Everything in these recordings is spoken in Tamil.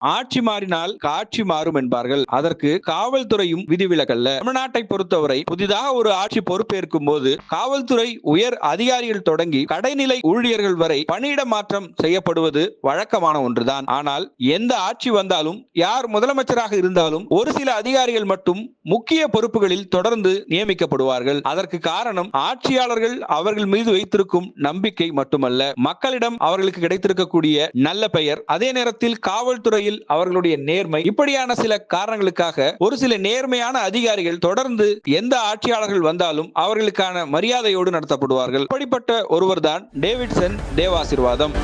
ஆட்சி மாறினால் காட்சி மாறும் என்பார்கள். அதற்கு காவல்துறையும் விதிவிலகல்ல தமிழ்நாட்டை பொறுத்தவரை புதிதாக ஒரு ஆட்சி பொறுப்பேற்கும் போது காவல்துறை உயர் அதிகாரிகள் தொடங்கி கடைநிலை ஊழியர்கள் வரை பணியிட மாற்றம் செய்யப்படுவது வழக்கமான ஒன்றுதான். ஆனால் எந்த ஆட்சி வந்தாலும் யார் முதலமைச்சராக இருந்தாலும் ஒரு சில அதிகாரிகள் மட்டும் முக்கிய பொறுப்புகளில் தொடர்ந்து நியமிக்கப்படுவார்கள். அதற்கு காரணம் ஆட்சியாளர்கள் அவர்கள் மீது வைத்திருக்கும் நம்பிக்கை மட்டுமல்ல. மக்களிடம் அவர்களுக்கு கிடைத்திருக்கக்கூடிய நல்ல பெயர். அதே நேரத்தில் காவல்துறையில் அவர்களுடைய நேர்மை. இப்படியான சில காரணங்களுக்காக ஒரு சில நேர்மையான அதிகாரிகள் தொடர்ந்து எந்த ஆட்சியாளர்கள் வந்தாலும் அவர்களுக்கான மரியாதையோடு நடத்தப்படுவார்கள். அப்படிப்பட்ட ஒருவர்தான் டேவிட்சன் தேவாசிர்வாதம்.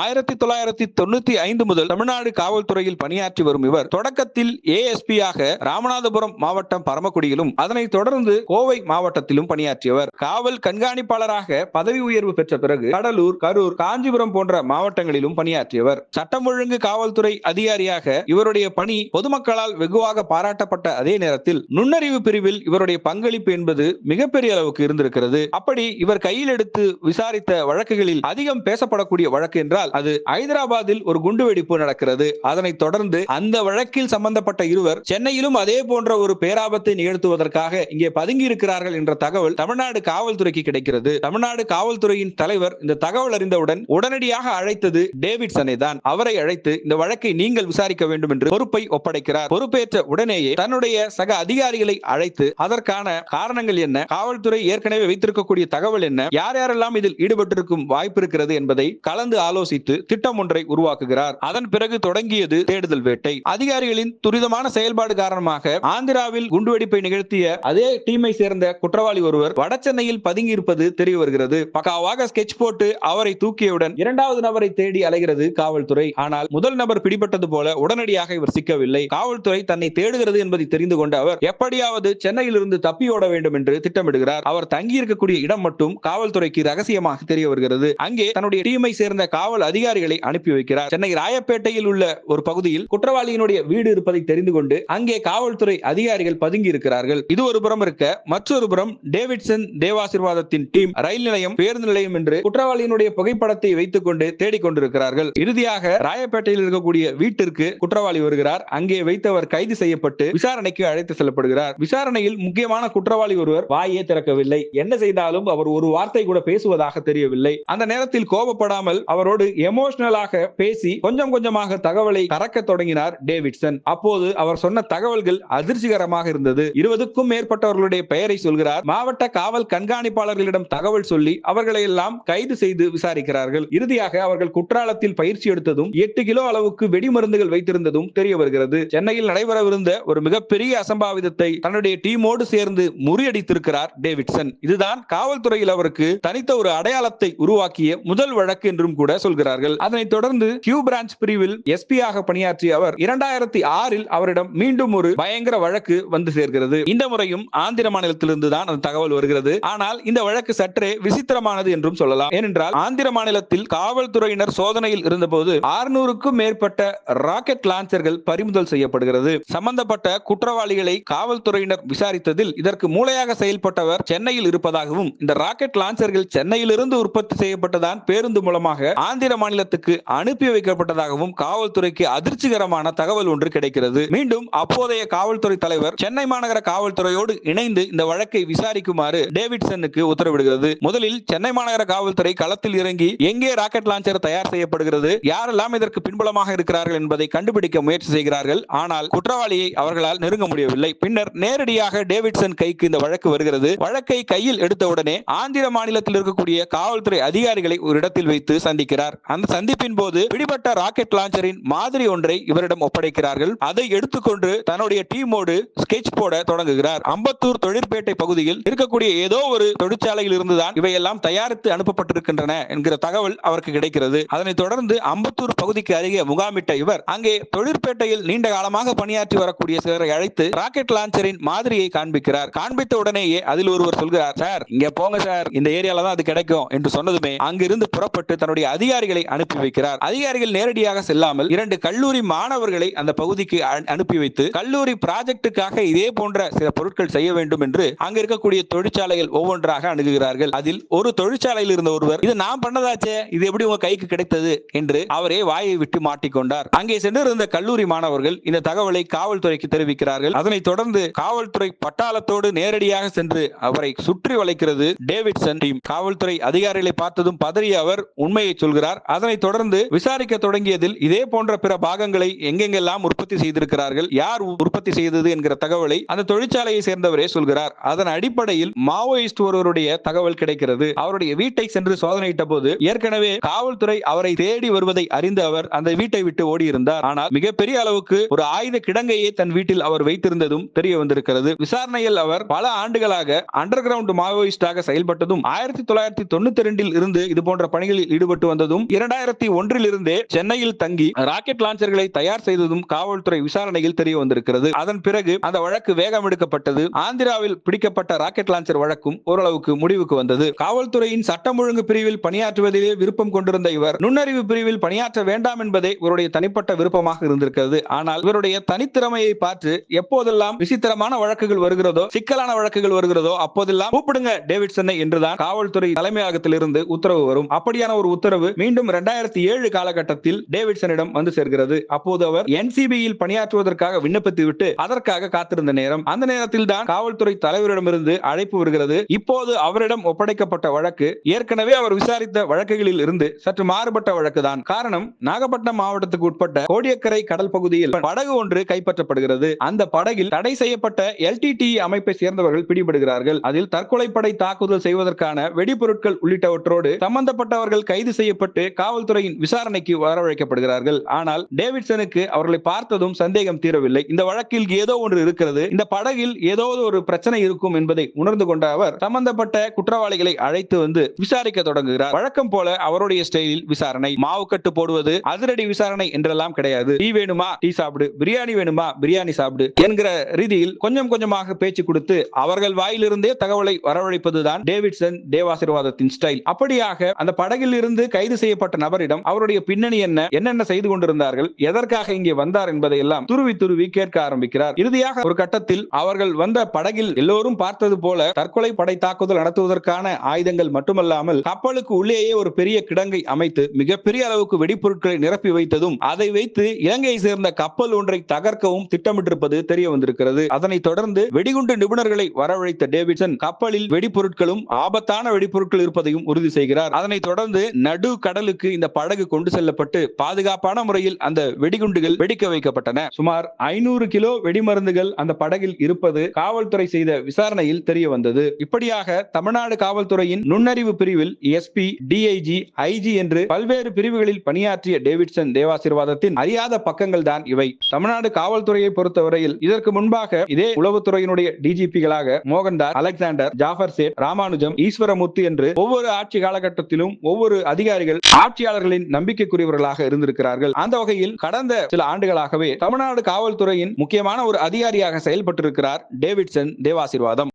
ஆயிரத்தி தொள்ளாயிரத்தி தொண்ணூத்தி ஐந்து முதல் தமிழ்நாடு காவல்துறையில் பணியாற்றி வரும் இவர் தொடக்கத்தில் ஏஎஸ்பியாக ஆக ராமநாதபுரம் மாவட்டம் பரமக்குடியிலும் அதனைத் தொடர்ந்து கோவை மாவட்டத்திலும் பணியாற்றியவர். காவல் கண்காணிப்பாளராக பதவி உயர்வு பெற்ற பிறகு கடலூர் கரூர் காஞ்சிபுரம் போன்ற மாவட்டங்களிலும் பணியாற்றியவர். சட்டம் ஒழுங்கு காவல்துறை அதிகாரியாக இவருடைய பணி பொதுமக்களால் வெகுவாக பாராட்டப்பட்ட அதே நேரத்தில் நுண்ணறிவு பிரிவில் இவருடைய பங்களிப்பு என்பது மிகப்பெரிய அளவுக்கு இருந்திருக்கிறது. அப்படி இவர் கையில் எடுத்து விசாரித்த வழக்குகளில் அதிகம் பேசப்படக்கூடிய வழக்கு என்றால் அது ஐதராபாத்தில் ஒரு குண்டுவெடிப்பு நடக்கிறது. அதனைத் தொடர்ந்து அந்த வழக்கில் சம்பந்தப்பட்ட இருவர் சென்னையிலும் அதே போன்ற ஒரு பேராபத்தை நிகழ்த்துவதற்காக இங்கே பதுங்கி இருக்கிறார்கள் என்ற தகவல் தமிழ்நாடு காவல்துறைக்கு கிடைக்கிறது. தமிழ்நாடு காவல்துறையின் தலைவர் இந்த தகவல் அறிந்தவுடன் உடனடியாக அழைத்தது டேவிட்சனை தான். அவரை அழைத்து இந்த வழக்கை நீங்கள் விசாரிக்க வேண்டும் என்று பொறுப்பை ஒப்படைக்கிறார். பொறுப்பேற்ற உடனேயே தன்னுடைய சக அதிகாரிகளை அழைத்து அதற்கான காரணங்கள் என்ன காவல்துறை ஏற்கனவே வைத்திருக்கக்கூடிய தகவல் என்ன யார் யாரெல்லாம் இதில் ஈடுபட்டிருக்கும் வாய்ப்பு இருக்கிறது என்பதை கலந்து ஆலோசனை யோசித்து திட்டம் ஒன்றை உருவாக்குகிறார். அதன் பிறகு தொடங்கியது தேடுதல் வேட்டை. அதிகாரிகளின் துரிதமான செயல்பாடு காரணமாக ஆந்திராவில் குண்டுவெடிப்பை நிகழ்த்திய அதே டீமை சேர்ந்த குற்றவாளி ஒருவர் வட சென்னையில் பதுங்கி இருப்பது தெரிய வருகிறது பக்காவாக ஸ்கெட்ச் போட்டு அவரை தூக்கியவுடன் இரண்டாவது நபரை தேடி அலைகிறது காவல்துறை. ஆனால் முதல் நபர் பிடிபட்டது போல உடனடியாக இவர் சிக்கவில்லை. காவல்துறை தன்னை தேடுகிறது என்பதை தெரிந்து கொண்ட அவர் எப்படியாவது சென்னையில் இருந்து தப்பி ஓட வேண்டும் என்று திட்டமிடுகிறார். அவர் தங்கியிருக்கக்கூடிய இடம் மட்டும் காவல்துறைக்கு ரகசியமாக தெரிய வருகிறது அங்கே தன்னுடைய டீமை சேர்ந்த காவல் அதிகாரிகளை அனுப்பி வைக்கிறார். சென்னை ராயப்பேட்டையில் உள்ள ஒரு பகுதியில் குற்றவாளியினுடைய வீடு இருப்பதை தெரிந்து கொண்டு அங்கே காவல்துறை அதிகாரிகள் பதுங்கி இருக்கிறார்கள். இது ஒரு புறம் இருக்க மற்றொரு புறம் டேவிட்சன் தேவாசிர்வாதத்தின் டீம் ரயில் நிலையம் பேருந்து நிலையம் என்று குற்றவாளியினுடைய புகைப்படத்தை வைத்துக் கொண்டு தேடிக் கொண்டிருக்கிறார்கள். இறுதியாக ராயப்பேட்டையில் இருக்கக்கூடிய வீட்டிற்கு குற்றவாளி வருகிறார். அங்கே வைத்தவர் கைது செய்யப்பட்டு விசாரணைக்கு அழைத்து செல்லப்படுகிறார். விசாரணையில் முக்கியமான குற்றவாளி ஒருவர் வாயே திறக்கவில்லை. என்ன செய்தாலும் அவர் ஒரு வார்த்தை கூட பேசுவதாக தெரியவில்லை. அந்த நேரத்தில் கோபப்படாமல் அவரோடு எமோஷனலாக பேசி கொஞ்சம் கொஞ்சமாக தகவலை கறக்க தொடங்கினார் டேவிட்சன். அப்போது அவர் சொன்ன தகவல்கள் அதிர்ச்சிகரமாக இருந்தது. இருபதுக்கும் மேற்பட்டவர்களுடைய பெயரை சொல்கிறார். மாவட்ட காவல் கண்காணிப்பாளர்களிடம் தகவல் சொல்லி அவர்களை எல்லாம் கைது செய்து விசாரிக்கிறார்கள். இறுதியாக அவர்கள் குற்றாலத்தில் பயிற்சி எடுத்ததும் எட்டு கிலோ அளவுக்கு வெடிமருந்துகள் வைத்திருந்ததும் தெரிய வருகிறது. சென்னையில் நடைபெறவிருந்த ஒரு மிகப்பெரிய அசம்பாவிதத்தை தன்னுடைய டீமோடு சேர்ந்து முறியடித்திருக்கிறார் டேவிட்சன். இதுதான் காவல்துறையில் அவருக்கு தனித்த ஒரு அடையாளத்தை உருவாக்கிய முதல் வழக்கு என்றும் கூட சொல்கிறார்கள். அதனைத் தொடர்ந்து கியூ பிரான்ச் பிரிவில் எஸ்பி ஆக பணியாற்றிய அவர் இரண்டாயிரத்தி ஆறில் அவரிடம் மீண்டும் ஒரு பயங்கர வழக்கு வந்து சேர்கிறது. இந்த முறையும் ஆந்திர மாநிலத்திலிருந்து தான் அந்த தகவல் வருகிறது. ஆனால் இந்த வழக்கு சற்றே விசித்திரமானது என்றும் சொல்லலாம். ஏனென்றால் ஆந்திர மாநிலத்தில் காவல்துறையினர் சோதனையில் இருந்தபோது ஆறுநூறுக்கும் மேற்பட்ட ராக்கெட் லான்ச்சர்கள் பறிமுதல் செய்யப்படுகிறது. சம்பந்தப்பட்ட குற்றவாளிகளை காவல்துறையினர் விசாரித்ததில் இதற்கு மூளையாக செயல்பட்டவர் சென்னையில் இருப்பதாகவும் இந்த ராக்கெட் லான்ச்சர்கள் சென்னையிலிருந்து உற்பத்தி செய்யப்பட்டதான் பேருந்து மூலமாக ஆந்திர மாநிலத்துக்கு அனுப்பி வைக்கப்பட்டதாகவும் காவல்துறைக்கு அதிர்ச்சிகரமான தகவல் ஒன்று கிடைக்கிறது. மீண்டும் அப்போதைய காவல்துறை தலைவர் சென்னை மாநகர காவல்துறையோடு இணைந்து இந்த வழக்கை விசாரிக்குமாறு டேவிட்சனுக்கு உத்தரவிடுகிறது. முதலில் சென்னை மாநகர காவல்துறை களத்தில் இறங்கி எங்கே ராக்கெட் லான்ச்சர் தயார் செய்யப்படுகிறது? யாரெல்லாம் இதற்கு பின்புலமாக இருக்கிறார்கள் என்பதை கண்டுபிடிக்க முயற்சி செய்கிறார்கள். ஆனால் குற்றவாளியை அவர்களால் நெருங்க முடியவில்லை. பின்னர் நேரடியாக டேவிட்சன் கைக்கு இந்த வழக்கு வருகிறது. வழக்கை கையில் எடுத்தவுடனே ஆந்திர மாநிலத்தில் இருக்கக்கூடிய காவல்துறை அதிகாரிகளை ஒரு இடத்தில் வைத்து சந்திக்கிறார். அந்த சந்திப்பின் போது பிடிபட்ட ராக்கெட் லான்ச்சரின் மாதிரி ஒன்றை இவரிடம் ஒப்படைக்கிறார்கள். அதை எடுத்துக்கொண்டு தன்னுடைய டீமோடு ஸ்கெச் போட தொடங்குகிறார். அம்பத்தூர் தொழிற்பேட்டை பகுதியில் இருக்கக்கூடிய ஏதோ ஒரு தொழிற்சாலையில் இருந்துதான் இவையெல்லாம் தயாரித்து அனுப்பப்பட்டிருக்கின்றன என்கிற தகவல் அவருக்கு கிடைக்கிறது. அதனைத் தொடர்ந்து அம்பத்தூர் பகுதிக்கு அருகே முகாமிட்ட இவர் அங்கே தொழிற்பேட்டையில் நீண்ட காலமாக பணியாற்றி வரக்கூடிய சிலரை அழைத்து ராக்கெட் லான்ச்சரின் மாதிரியை காண்பிக்கிறார். காண்பித்த உடனேயே அதில் ஒருவர் சொல்கிறார் சார் இங்க போங்க சார். இந்த ஏரியால தான் அது கிடைக்கும் என்று சொன்னதுமே அங்கிருந்து புறப்பட்டு தன்னுடைய அதிகாரி அதிகாரிகளை அனுப்பி வைக்கிறார். அதிகாரிகள் நேரடியாக செல்லாமல் இரண்டு கல்லூரி மாணவர்களை அந்த பகுதிக்கு அனுப்பி வைத்து கல்லூரி ப்ராஜெக்டுக்காக இதே போன்ற சில பொருட்கள் செய்ய வேண்டும் என்று அங்க இருக்கக்கூடிய தொழிற்சாலைகள் ஒவ்வொன்றாக அணுகுகிறார்கள். அதில் ஒரு தொழிற்சாலையில் இருந்த ஒருவர் இது நான் பண்ணதாச்சே இது எப்படி உங்க கைக்கு கிடைத்தது? என்று அவரே வாயை விட்டு மாட்டிக்கொண்டார். அங்கே சென்றிருந்த கல்லூரி மாணவர்கள் இந்த தகவலை காவல்துறைக்கு தெரிவிக்கிறார்கள். அதனைத் தொடர்ந்து காவல்துறை பட்டாளத்தோடு நேரடியாக சென்று அவரை சுற்றி வளைக்கிறது டேவிட்சன். டீம் காவல்துறை அதிகாரிகளை பார்த்ததும் பதறிய அவர் உண்மையை சொல்கிறார். அதனைத் தொடர்ந்து விசாரிக்க தொடங்கியதில் இதே போன்ற பிற பாகங்களை எங்கெங்கெல்லாம் உற்பத்தி செய்திருக்கிறார்கள் யார் உற்பத்தி செய்தது என்கிற தகவலை அந்த தொழிற்சாலையை சேர்ந்தவரே சொல்கிறார். அதன் அடிப்படையில் மாவோயிஸ்ட் ஒருவருடைய தகவல் கிடைக்கிறது. அவருடைய வீட்டை சென்று சோதனையிட்ட போது ஏற்கனவே காவல்துறை அவரை தேடி வருவதை அறிந்த அவர் அந்த வீட்டை விட்டு ஓடியிருந்தார். ஆனால் மிகப்பெரிய அளவுக்கு ஒரு ஆயுத கிடங்கையே தன் வீட்டில் அவர் வைத்திருந்ததும் தெரிய வந்திருக்கிறது. விசாரணையில் அவர் பல ஆண்டுகளாக அண்டர் கிரவுண்ட் மாவோயிஸ்டாக செயல்பட்டதும் ஆயிரத்தி தொள்ளாயிரத்தி தொண்ணூத்தி ரெண்டில் இருந்து இது போன்ற பணிகளில் ஈடுபட்டு வந்ததும் என்றும் இரண்டாயிரத்தி ஒன்றில் இருந்தே சென்னையில் தங்கி ராக்கெட் லான்ச்சர்களை தயார் செய்ததும் காவல்துறை விசாரணையில் தெரிய வந்திருக்கிறது. அதன் பிறகு அந்த வழக்கு வேகம் எடுக்கப்பட்டது. ஆந்திராவில் பிடிக்கப்பட்ட ராக்கெட் லான்ச்சர் வழக்கும் ஓரளவுக்கு முடிவுக்கு வந்தது. காவல்துறையின் சட்டம் ஒழுங்கு பிரிவில் பணியாற்றுவதிலே விருப்பம் கொண்டிருந்த இவர் நுண்ணறிவு பிரிவில் பணியாற்ற வேண்டாம் என்பதே இவருடைய தனிப்பட்ட விருப்பமாக இருந்திருக்கிறது. ஆனால் இவருடைய தனித்திறமையை பார்த்து எப்போதெல்லாம் விசித்திரமான வழக்குகள் வருகிறதோ சிக்கலான வழக்குகள் வருகிறதோ அப்போதெல்லாம் கூப்பிடுங்க டேவிட்சனை என்றுதான் காவல்துறை தலைமையகத்திலிருந்து உத்தரவு வரும். அப்படியான ஒரு உத்தரவு மீண்டும் இரண்டாயிரத்தி ஏழு காலகட்டத்தில் டேவிட்சனிடம் வந்து சேர்கிறது. அப்போது அவர் என்சிபியில் பணியாற்றுவதற்காக விண்ணப்பித்து விட்டு அதற்காக காத்திருந்த நேரம் அந்த நேரத்தில் தான் காவல்துறை தலைவரிடமிருந்து அழைப்பு வருகிறது. இப்போது அவரிடம் ஒப்படைக்கப்பட்ட வழக்கு ஏற்கனவே அவர் விசாரித்த வழக்குகளில் இருந்து சற்று மாறுபட்ட வழக்கு தான் காரணம் நாகப்பட்டினம் மாவட்டத்துக்கு உட்பட்ட கோடியக்கரை கடல் பகுதியில் படகு ஒன்று கைப்பற்றப்படுகிறது. அந்த படகில் தடை செய்யப்பட்ட எல்டிடி அமைப்பை சேர்ந்தவர்கள் பிடிபடுகிறார்கள். அதில் தற்கொலைப்படை தாக்குதல் செய்வதற்கான வெடிபொருட்கள் உள்ளிட்டவற்றோடு சம்பந்தப்பட்டவர்கள் கைது செய்யப்பட்டு காவல்துறையின் விசாரணைக்கு வரவழைக்கப்படுகிறார்கள். ஆனால் டேவிட்சனுக்கு அவர்களை பார்த்ததும் சந்தேகம் தீரவில்லை. இந்த வழக்கில் ஏதோ ஒன்று இருக்கிறது. இந்த படகில் ஏதோ ஒரு பிரச்சனை இருக்கும் என்பதை உணர்ந்து கொண்ட அவர் சம்பந்தப்பட்ட குற்றவாளிகளை அழைத்து வந்து விசாரிக்க தொடங்குகிறார். வழக்கம் போல அவருடைய ஸ்டைலில் விசாரணை. மாவு கட்டு போடுவது அதிரடி விசாரணை என்றெல்லாம் கிடையாது. டீ வேணுமா? டீ சாப்பிடு. பிரியாணி வேணுமா? பிரியாணி சாப்பிடு என்கிற ரீதியில் கொஞ்சம் கொஞ்சமாக பேச்சு கொடுத்து அவர்கள் வாயிலிருந்தே தகவலை வரவழைப்பதுதான் டேவிட்சன் தேவாசிர்வாதத்தின் ஸ்டைல். அப்படியாக அந்த படகில் இருந்து கைது செய்யப்பட்ட நபரிடம் அவருடைய பின்னணி என்ன என்னென்ன செய்து கொண்டிருந்தார்கள் எதற்காக இங்கே வந்தார் என்பதை எல்லாம் துருவி துருவி கேட்க ஆரம்பிக்கிறார். இறுதியாக ஒரு கட்டத்தில் அவர்கள் வந்த படகில் எல்லோரும் பார்த்தது போல தற்கொலை படை தாக்குதல் நடத்துவதற்கான ஆயுதங்கள் மட்டுமல்லாமல் கப்பலுக்கு உள்ளேயே ஒரு பெரிய கிடங்கை அமைத்து மிகப்பெரிய அளவுக்கு வெடிப்பொருட்களை நிரப்பி வைத்ததும் அதை வைத்து இலங்கையை சேர்ந்த கப்பல் ஒன்றை தகர்க்கவும் திட்டமிட்டிருப்பது தெரிய வந்திருக்கிறது. அதனைத் தொடர்ந்து வெடிகுண்டு நிபுணர்களை வரவழைத்த டேவிட்சன் கப்பலில் வெடிப்பொருட்களும் ஆபத்தான வெடிப்பொருட்கள் இருப்பதையும் உறுதி செய்கிறார். அதனைத் தொடர்ந்து நடு கடலுக்கு இந்த படகு கொண்டு செல்லப்பட்டு பாதுகாப்பான முறையில் அந்த வெடிகுண்டுகள் வெடிக்க வைக்கப்பட்டன. சுமார் ஐநூறு கிலோ வெடிமருந்துகள் அந்த படகில் இருப்பது காவல்துறை செய்த விசாரணையில் தெரிய வந்தது. இப்படியாக தமிழ்நாடு காவல்துறையின் நுண்ணறிவு பிரிவில் எஸ்பி டிஐஜி ஐஜி என்று பல்வேறு பிரிவுகளில் பணியாற்றிய டேவிட்சன் தேவாசிர்வாதத்தின் அறியாத பக்கங்கள் தான் இவை. தமிழ்நாடு காவல்துறையை பொறுத்தவரையில் இதற்கு முன்பாக இதே உளவுத்துறையினுடைய டிஜிபிகளாக மோகன்தாஸ் அலெக்சாண்டர் ஜாஃபர் சேட் ராமானுஜம் ஈஸ்வரமூர்த்தி என்று ஒவ்வொரு ஆட்சி காலகட்டத்திலும் ஒவ்வொரு அதிகாரிகள் ஆட்சியாளர்களின் நம்பிக்கைக்குரியவர்களாக இருந்திருக்கிறார்கள். அந்த வகையில் கடந்த சில ஆண்டுகளாகவே தமிழ்நாடு காவல்துறையின் முக்கியமான ஒரு அதிகாரியாக செயல்பட்டிருக்கிறார் டேவிட்சன் தேவாசிர்வாதம்.